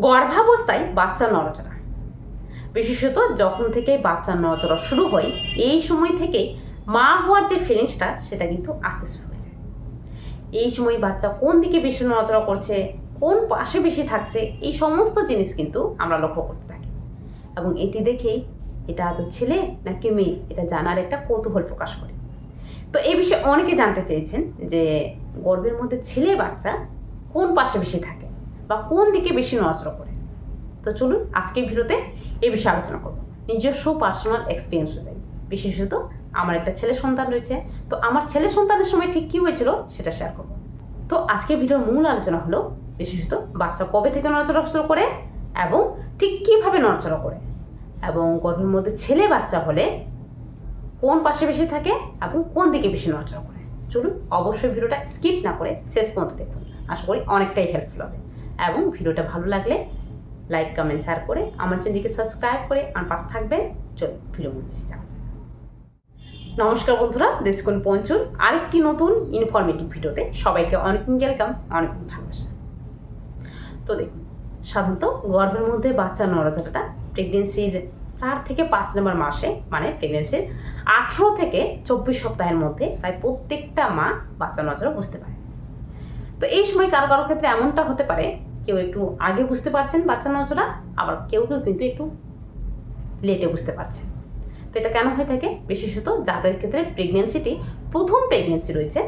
গর্ভাবস্থায় বাচ্চা নড়াচড়া বিশেষত যখন থেকে বাচ্চার নড়াচড়া শুরু হয়, এই সময় থেকে মা হওয়ার যে ফিলিংসটা সেটা কিন্তু আসতে শুরু হয়ে যায়। এই সময় বাচ্চা কোন দিকে বেশি নড়াচড়া করছে, কোন পাশে বেশি থাকছে, এই সমস্ত জিনিস কিন্তু আমরা লক্ষ্য করতে থাকি। এবং এটি দেখেই এটা আদৌ ছেলে নাকি মেয়ে, এটা জানার একটা কৌতূহল প্রকাশ করে। তো এই বিষয়ে অনেকে জানতে চেয়েছেন যে গর্ভের মধ্যে ছেলে বাচ্চা কোন পাশে বেশি থাকে? বা কোন দিকে বেশি নড়াচড়া করে? তো চলুন আজকের ভিডিওতে এই বিষয়ে আলোচনা করব। নিজস্ব পার্সোনাল এক্সপিরিয়েন্স অনুযায়ী বিশেষত আমার একটা ছেলে সন্তান রয়েছে। তো আমার ছেলে সন্তানের সময় ঠিক কী হয়েছিল সেটা শেয়ার করব। তো আজকের ভিডিওর মূল আলোচনা হলো বিশেষত বাচ্চা কবে থেকে নড়াচড়া শুরু করে এবং ঠিক কীভাবে নড়াচড়া করে এবং গর্ভের মধ্যে ছেলে বাচ্চা হলে কোন পাশে বেশি থাকে এবং কোন দিকে বেশি নড়াচড়া করে? চলুন অবশ্যই ভিডিওটা স্কিপ না করে শেষ পর্যন্ত দেখুন। আশা করি অনেকটাই হেল্পফুল হবে। এবং ভিডিওটা ভালো লাগলে লাইক, কমেন্ট, শেয়ার করে আমার চ্যানেলটিকে সাবস্ক্রাইব করে আমার পাশে থাকবেন। চল, ভিডিও বেশি নমস্কার বন্ধুরা দেশকুন পঞ্চুর আরেকটি নতুন ইনফরমেটিভ ভিডিওতে সবাইকে অনেক ওয়েলকাম অনেক ভালোবাসা। তো দেখুন, সাধারণত গর্ভের মধ্যে বাচ্চা নড়াচড়াটা প্রেগনেন্সির চার থেকে পাঁচ নম্বর মাসে মানে প্রেগনেন্সির আঠেরো থেকে চব্বিশ সপ্তাহের মধ্যে প্রায় প্রত্যেকটা মা বাচ্চা নড়াচড়া বুঝতে পারে। তো এই সময় কারও কারও ক্ষেত্রে এমনটা হতে পারে কেউ একটু আগে বুঝতে পারছেন, বাচ্চা নড়াচড়া আবার কেউ কেউ কিন্তু একটু লেটে বুঝতে পারছেন। তো এটা কেন হয়ে থাকে? বিশেষত যাদের ক্ষেত্রে প্রেগনেন্সিটি প্রথম প্রেগনেন্সি রয়েছে,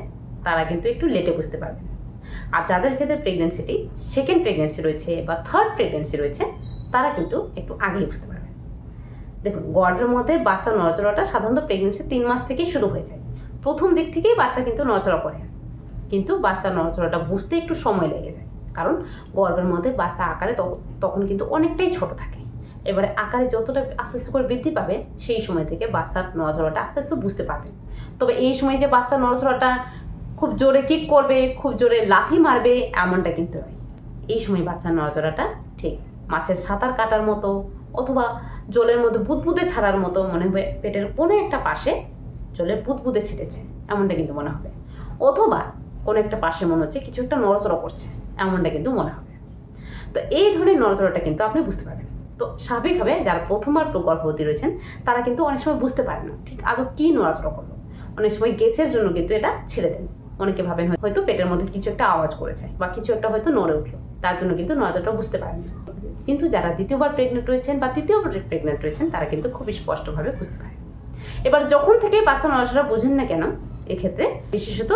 তারা কিন্তু একটু লেটে বুঝতে পারবেন। আর যাদের ক্ষেত্রে প্রেগনেন্সিটি সেকেন্ড প্রেগনেন্সি রয়েছে বা থার্ড প্রেগনেন্সি রয়েছে, তারা কিন্তু একটু আগেই বুঝতে পারবেন। দেখুন গর্ভের মধ্যে বাচ্চা নড়াচড়াটা সাধারণত প্রেগনেন্সি তিন মাস থেকেই শুরু হয়ে যায়। প্রথম দিক থেকেই বাচ্চা কিন্তু নড়াচড়া করে। কিন্তু বাচ্চা নড়াচড়াটা বুঝতে একটু সময় লেগে যায়। কারণ গর্ভের মধ্যে বাচ্চা আকারে তখ- তখন কিন্তু অনেকটাই ছোট থাকে। এবারে আকারে যতটা আস্তে আস্তে করে বৃদ্ধি পাবে, সেই সময় থেকে বাচ্চার নড়াচড়াটা আস্তে আস্তে বুঝতে পারবে। তবে এই সময় যে বাচ্চা নড়াচড়াটা খুব জোরে কিক করবে, খুব জোরে লাথি মারবে, এমনটা কিন্তু নয়। এই সময় বাচ্চার নড়াচড়াটা ঠিক মাছের সাঁতার কাটার মতো অথবা জলের মধ্যে বুদবুদে ছাড়ার মতো মনে হবে পেটের কোনো একটা পাশে জলের বুদবুদে ছিটেছে, এমনটা কিন্তু মনে হবে। অথবা কোনো একটা পাশে মনে হচ্ছে কিছু একটা নড়াচড়া করছে। এমনটা কিন্তু মনে হবে। তো এই ধরনের নড়াচড়াটা কিন্তু আপনি বুঝতে পারবেন। তো স্বাভাবিকভাবে যারা প্রথমবার গর্ভবতী রয়েছেন, তারা কিন্তু অনেক সময় বুঝতে পারেন না, ঠিক আদৌ কী নড়াচড়া করল? অনেক সময় গ্যাসের জন্য কিন্তু এটা ছেড়ে দেন। অনেকে ভাবেন হয়তো পেটের মধ্যে কিছু একটা আওয়াজ করেছে বা কিছু একটা হয়তো নড়ে উঠল, তার জন্য কিন্তু নড়াচড়াটা বুঝতে পারেন না। কিন্তু যারা দ্বিতীয়বার প্রেগনেন্ট রয়েছেন বা তৃতীয়বার প্রেগনেন্ট রয়েছেন, তারা কিন্তু খুবই স্পষ্টভাবে বুঝতে পারেন। এবার যখন থেকে বাচ্চা নড়াচড়া বোঝেন না কেন, এক্ষেত্রে বিশেষত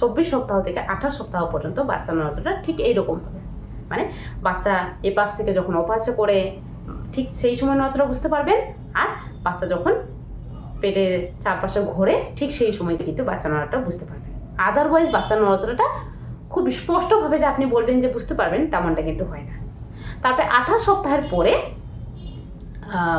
চব্বিশ সপ্তাহ থেকে আঠাশ সপ্তাহ পর্যন্ত বাচ্চা নড়াচড়া ঠিক এইরকম হবে। মানে বাচ্চা এ পাশ থেকে যখন অপাশে করে ঠিক সেই সময় নড়াচড়া বুঝতে পারবেন। আর বাচ্চা যখন পেটের চারপাশে ঘোরে, ঠিক সেই সময় কিন্তু বাচ্চা নড়াটা বুঝতে পারবেন। আদারওয়াইজ বাচ্চা নড়াচড়াটা খুব স্পষ্টভাবে যে আপনি বলবেন যে বুঝতে পারবেন, তেমনটা কিন্তু হয় না। তারপরে আঠাশ সপ্তাহের পরে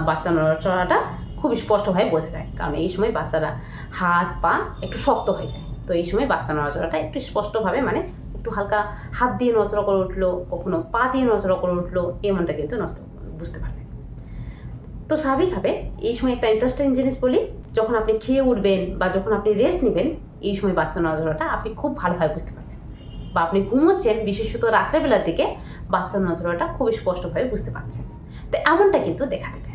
বাচ্চা নড়াচড়াটা খুব স্পষ্টভাবে বোঝা যায়। কারণ এই সময় বাচ্চারা হাত, পা একটু শক্ত হয়ে যায়। তো এই সময় বাচ্চা নড়াচড়াটা একটু স্পষ্টভাবে মানে একটু হালকা হাত দিয়ে নড়াচড়া করে উঠল, কখনো পা দিয়ে নড়াচড়া করে উঠল এমনটা কিন্তু নষ্ট বুঝতে পারবেন তো স্বাভাবিকভাবে এই সময় একটা ইন্টারেস্টিং জিনিস বলি, যখন আপনি খেয়ে উঠবেন বা যখন আপনি রেস্ট নেবেন, এই সময় বাচ্চা নজরাটা আপনি খুব ভালোভাবে বুঝতে পারবেন বা আপনি ঘুমোচ্ছেন, বিশেষত রাত্রেবেলার দিকে বাচ্চা নজরাটা খুব স্পষ্টভাবে বুঝতে পারছেন। তো এমনটা কিন্তু দেখা দেবে।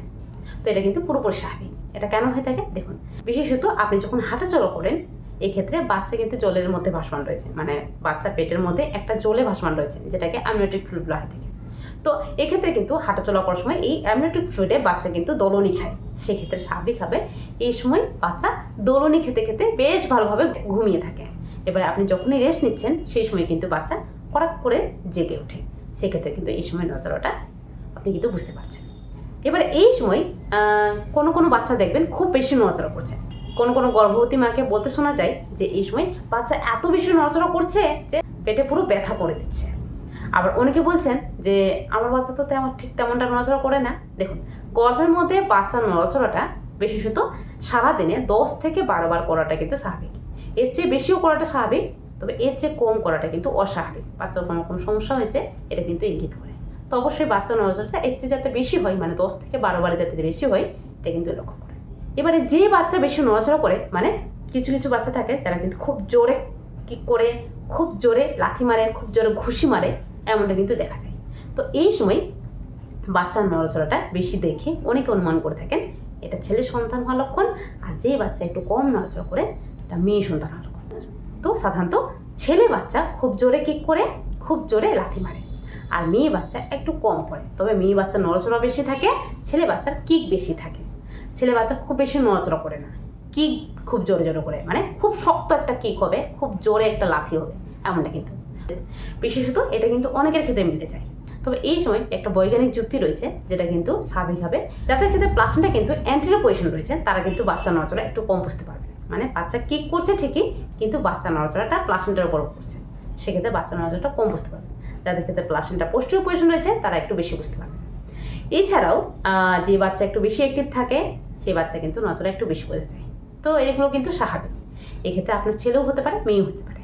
তো এটা কিন্তু পুরোপুরি স্বাভাবিক। এটা কেন হয়ে থাকে? দেখুন, বিশেষত আপনি যখন হাঁটাচলা করেন এক্ষেত্রে বাচ্চা কিন্তু জলের মধ্যে ভাসমান রয়েছে। মানে বাচ্চা পেটের মধ্যে একটা জলে ভাসমান রয়েছে, যেটাকে অ্যামনিওটিক ফ্লুইড বলা হয়ে থাকে তো এক্ষেত্রে কিন্তু হাঁটাচলা করার সময় এই অ্যামনিওটিক ফ্লুইডে বাচ্চা কিন্তু দোলনি খায়। সেক্ষেত্রে স্বাভাবিকভাবে এই সময় বাচ্চা দোলনি খেতে খেতে বেশ ভালোভাবে ঘুমিয়ে থাকে। এবারে আপনি যখনই রেস্ট নিচ্ছেন, সেই সময় কিন্তু বাচ্চা কড়াক করে জেগে ওঠে। সেক্ষেত্রে কিন্তু এই সময় নজরটা আপনি কিন্তু বুঝতে পারছেন। এবারে এই সময় কোনো কোনো বাচ্চা দেখবেন খুব বেশি নড়াচড়া করছে। কোনো কোনো গর্ভবতী মাকে বলতে শোনা যায় যে এই সময় বাচ্চা এত বেশি নড়াচড়া করছে যে পেটে পুরো ব্যথা করে দিচ্ছে। আবার অনেকে বলছেন যে আমার বাচ্চা তো তেমন ঠিক তেমনটা নড়াচড়া করে না। দেখুন, গর্ভের মধ্যে বাচ্চার নড়াচড়াটা বিশেষত সারাদিনে দশ থেকে বারো বার করাটা কিন্তু স্বাভাবিক। এর চেয়ে বেশিও করাটা স্বাভাবিক, তবে এর চেয়ে কম করাটা কিন্তু অস্বাভাবিক। বাচ্চার কোনো কোনো সমস্যা হয়েছে, এটা কিন্তু ইঙ্গিত করে। তো অবশ্যই বাচ্চা নড়াচড়াটা এর চেয়ে যাতে বেশি হয় মানে দশ থেকে বারো বারে যাতে বেশি হয়, এটা কিন্তু লক্ষ্য এবারে যে বাচ্চা বেশি নড়াচড়া করে মানে কিছু কিছু বাচ্চা থাকে যারা কিন্তু খুব জোরে কিক করে, খুব জোরে লাথি মারে, খুব জোরে ঘুষি মারে, এমনটা কিন্তু দেখা যায়। তো এই সময় বাচ্চার নড়াচড়াটা বেশি দেখে অনেকে অনুমান করে থাকেন, এটা ছেলে সন্তান হওয়ার লক্ষণ আর যে বাচ্চা একটু কম নড়াচড়া করে, এটা মেয়ে সন্তান হওয়ার লক্ষণ। তো সাধারণত ছেলে বাচ্চা খুব জোরে কিক করে, খুব জোরে লাথি মারে আর মেয়ে বাচ্চা একটু কম করে তবে মেয়ে বাচ্চা নড়াচড়া বেশি থাকে, ছেলে বাচ্চার কিক বেশি থাকে। ছেলে বাচ্চা খুব বেশি নড়াচড়া করে না। কিক খুব জোরে জোরে করে। মানে খুব শক্ত একটা কিক হবে, খুব জোরে একটা লাথি হবে, এমনটা কিন্তু। বিশেষত এটা কিন্তু অনেকের ক্ষেত্রে মিলে যায় তবে এই সময় একটা বৈজ্ঞানিক যুক্তি রয়েছে, যেটা কিন্তু স্বাভাবিক হবে। যাদের ক্ষেত্রে প্লাসেন্টা কিন্তু অ্যান্টিরো পজিশন রয়েছে, তারা কিন্তু বাচ্চা নড়াচড়া একটু কম বুঝতে পারবে। মানে বাচ্চা কিক করছে ঠিকই, কিন্তু বাচ্চা নড়াচড়াটা প্লাসেন্টার উপর করছে। সেক্ষেত্রে বাচ্চা নড়াচড়াটা কম বুঝতে পারবে। যাদের ক্ষেত্রে প্লাসেন্টা পোস্টের পজিশন রয়েছে, তারা একটু বেশি বুঝতে পারবে। এছাড়াও যে বাচ্চা একটু বেশি অ্যাক্টিভ থাকে সেই বাচ্চা কিন্তু নজরে একটু বেশি বোঝা যায়। তো এগুলো কিন্তু স্বাভাবিক। এক্ষেত্রে আপনার ছেলেও হতে পারে, মেয়েও হতে পারে।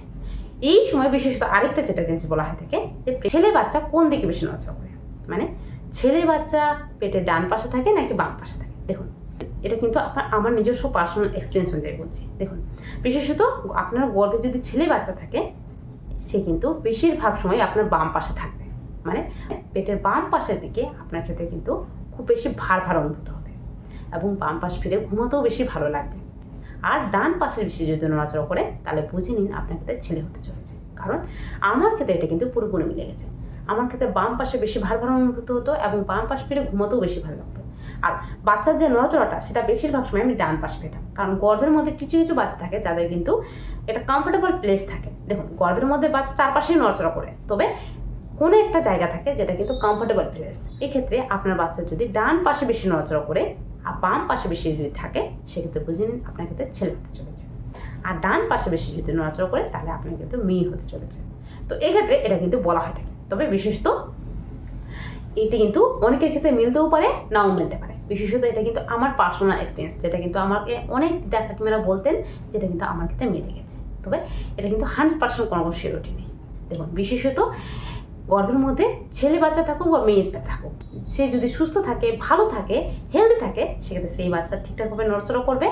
এই সময় বিশেষত আরেকটা যেটা জিনিস বলা হয় থাকে যে, ছেলে বাচ্চা কোন দিকে বেশি নজর করে? মানে ছেলে বাচ্চা পেটের ডান পাশে থাকে নাকি বাম পাশে থাকে? দেখুন, এটা কিন্তু আপনার, আমার নিজস্ব পার্সোনাল এক্সপিরিয়েন্স অনুযায়ী বলছি। দেখুন, বিশেষত আপনার গর্ভে যদি ছেলে বাচ্চা থাকে, সে কিন্তু বেশিরভাগ সময় আপনার বাম পাশে থাকবে। মানে পেটের বাম পাশের দিকে আপনার ক্ষেত্রে কিন্তু খুব বেশি ভার ভার অনুভূত এবং বাম পাশ ফিরে ঘুমাতেও বেশি ভালো লাগবে। আর ডান পাশের বেশি যদি নড়াচড়া করে, তাহলে বুঝে নিন আপনার ক্ষেত্রে ছেলে হতে চলেছে। কারণ আমার ক্ষেত্রে এটা কিন্তু পুরোপুরি মিলে গেছে। আমার ক্ষেত্রে বাম পাশে বেশি ভার ভার অনুভূত হতো এবং বাম পাশ ফিরে ঘুমাতেও বেশি ভালো লাগতো। আর বাচ্চার যে নড়াচড়াটা, সেটা বেশিরভাগ সময় আমি ডান পাশে পেতাম। কারণ গর্ভের মধ্যে কিছু কিছু বাচ্চা থাকে, যাদের কিন্তু এটা কমফোর্টেবল প্লেস থাকে। দেখুন গর্ভের মধ্যে বাচ্চা চারপাশেই নড়াচড়া করে। তবে কোনো একটা জায়গা থাকে যেটা কিন্তু কমফোর্টেবল প্লেস এক্ষেত্রে আপনার বাচ্চা যদি ডান পাশে বেশি নড়াচড়া করে আর বাম পাশে বেশি যদি থাকে, সেক্ষেত্রে বুঝে নিন আপনার ক্ষেত্রে ছেলে হতে চলেছে। আর ডান পাশে বেশি যদি নড়াচড়া করে, তাহলে আপনার কিন্তু মেয়ে হতে চলেছে। তো এক্ষেত্রে এটা কিন্তু বলা হয় থাকে। তবে বিশেষত এটি কিন্তু অনেকের ক্ষেত্রে মিলতেও পারে, নাও মিলতে পারে। বিশেষত এটা কিন্তু আমার পার্সোনাল এক্সপিরিয়েন্স যেটা কিন্তু আমাকে অনেক দেখা বলতেন, যেটা কিন্তু আমার ক্ষেত্রে মিলে গেছে। তবে এটা কিন্তু হান্ড্রেড পার্সেন্ট কোনো শিরোটি নেই। দেখুন, বিশেষত গর্ভের মধ্যে ছেলে বাচ্চা থাকুক বা মেয়ে থাকুক। সে যদি সুস্থ থাকে, ভালো থাকে হেলদি থাকে, সেক্ষেত্রে সেই বাচ্চা ঠিকঠাকভাবে নড়চড়া করবে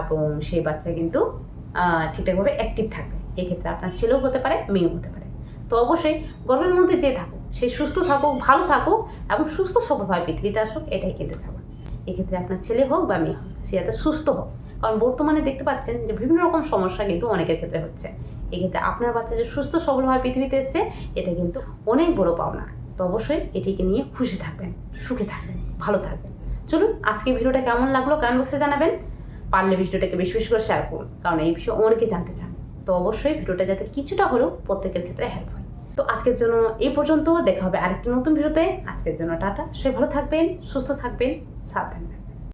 এবং সেই বাচ্চা কিন্তু ঠিকঠাকভাবে অ্যাক্টিভ থাকবে। এক্ষেত্রে আপনার ছেলেও হতে পারে, মেয়েও হতে পারে। তো অবশ্যই গর্ভের মধ্যে যে থাকুক, সে সুস্থ থাকুক, ভালো থাকুক এবং সুস্থ সবলভাবে পৃথিবীতে আসুক, এটাই কিন্তু চাওয়া। এক্ষেত্রে আপনার ছেলে হোক বা মেয়ে হোক, সে যাতে সুস্থ হোক। কারণ বর্তমানে দেখতে পাচ্ছেন যে বিভিন্ন রকম সমস্যা কিন্তু অনেকের ক্ষেত্রে হচ্ছে। এক্ষেত্রে আপনার বাচ্চা যে সুস্থ সবলভাবে পৃথিবীতে এসছে, এটা কিন্তু অনেক বড় পাওনা। তো অবশ্যই এটিকে নিয়ে খুশি থাকবেন, সুখে থাকবেন, ভালো থাকবেন। চলুন, আজকে ভিডিওটা কেমন লাগল কমেন্ট বক্সে জানাবেন। পারলে ভিডিওটাকে বেশি বেশি করে শেয়ার করুন, কারণ এই বিষয়ে অনেকে জানতে চান। তো অবশ্যই ভিডিওটা যাতে কিছুটা হলেও প্রত্যেকের ক্ষেত্রে হেল্প হয়। তো আজকের জন্য এই পর্যন্ত, দেখা হবে আরেকটি নতুন ভিডিওতে। আজকের জন্য টাটা সে ভালো থাকবেন, সুস্থ থাকবেন, সাবধান থাকবেন।